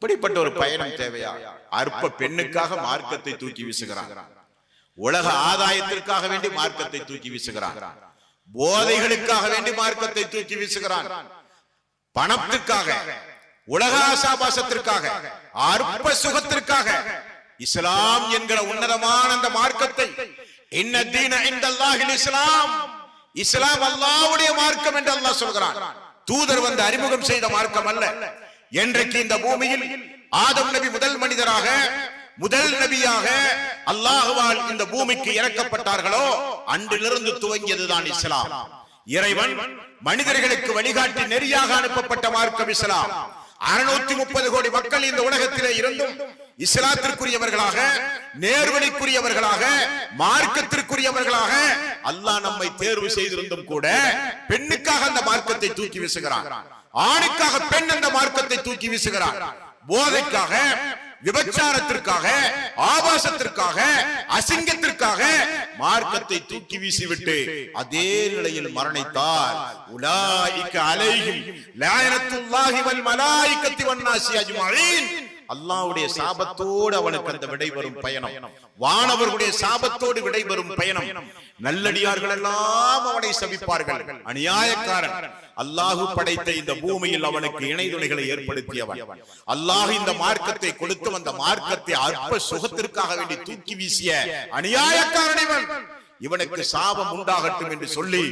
இப்படிப்பட்ட ஒரு பயணம் தேவையா? அற்ப பெண்ணுக்காக மார்க்கத்தை தூக்கி வீசுகிறான். உலக ஆதாயத்திற்காக வேண்டி மார்க்கத்தை தூக்கி வீசுகிறான். போதைகளுக்காக வேண்டி மார்க்கத்தை தூக்கி வீசுகிறான். பணத்திற்காக உலக ஆசாபாசத்திற்காக அற்ப சுகத்திற்காக இஸ்லாம் என்கிற உன்னதமான அந்த மார்க்கத்தை இன்ன தீன இந்தல்லாஹில் இஸ்லாம். இஸ்லாம். அல்லாஹ்வுடைய மார்க்கம் என்று அல்லாஹ் சொல்கிறான். தூதர் வந்து அறிமுகம் செய்த மார்க்கம் அல்ல. என்றைக்கு இந்த பூமியில் ஆதம் நபி முதல் மனிதராக முதல் நபியாக அல்லாஹுவால் இந்த பூமிக்கு இறக்கப்பட்டார்களோ அன்றிலிருந்து துவங்கியதுதான் இஸ்லாம். இறைவன் மனிதர்களுக்கு வழிகாட்டி நெறியாக அனுப்பப்பட்ட மார்க்கம் இஸ்லாம். அறுநூத்தி முப்பது கோடி மக்கள் இந்த உலகத்திலே இருந்தும் இஸ்லாத்திற்குரியவர்களாக நேர்வழிக்குரியவர்களாக மார்க்கத்திற்குரியவர்களாக அல்லாஹ் நம்மை தேர்வு செய்திருந்தும் கூட பெண்ணுக்காக அந்த மார்க்கத்தை தூக்கி வீசுகிறான். ஆணுக்காக பெண் அந்த மார்க்கத்தை தூக்கி வீசுகிறான். போதைக்காக விபச்சாரத்திற்காக ஆபாசத்திற்காக அசிங்கத்திற்காக மார்க்கத்தை தூக்கி வீசிவிட்டு அதே நிலையில் மரணித்தார். உலாய்க்கு அலைஹிம் லாயனத்துல்லாஹி வல் மலாய்க்கத்தி வன்னாசி அஜ்மஈன் அல்லாஹ்வுடைய சாபத்தோடு அவனுக்கு அந்த விடைபெறும் பயணம். வானவர்களுடைய சாபத்தோடு விடைபெறும் பயணம். நல்லடியார்கள் எல்லாம் அவனை சபிப்பார்கள். அநியாயக்காரன். அல்லாஹு படைத்த இந்த பூமியில் அவனுக்கு இணைதுணைகளை ஏற்படுத்தியவன். அல்லாஹ் இந்த மார்க்கத்தை கொடுத்து அந்த மார்க்கத்தை அற்ப சுகத்திற்காக வேண்டி தூக்கி வீசிய அநியாயக்காரன் இவன். இவனுக்கு சாபம் உண்டாகட்டும் என்று சொல்லி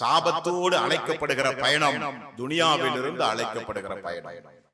சாபத்தோடு அழைக்கப்படுகிற பயணம் துனியாவில் இருந்து அழைக்கப்படுகிற பயணம்.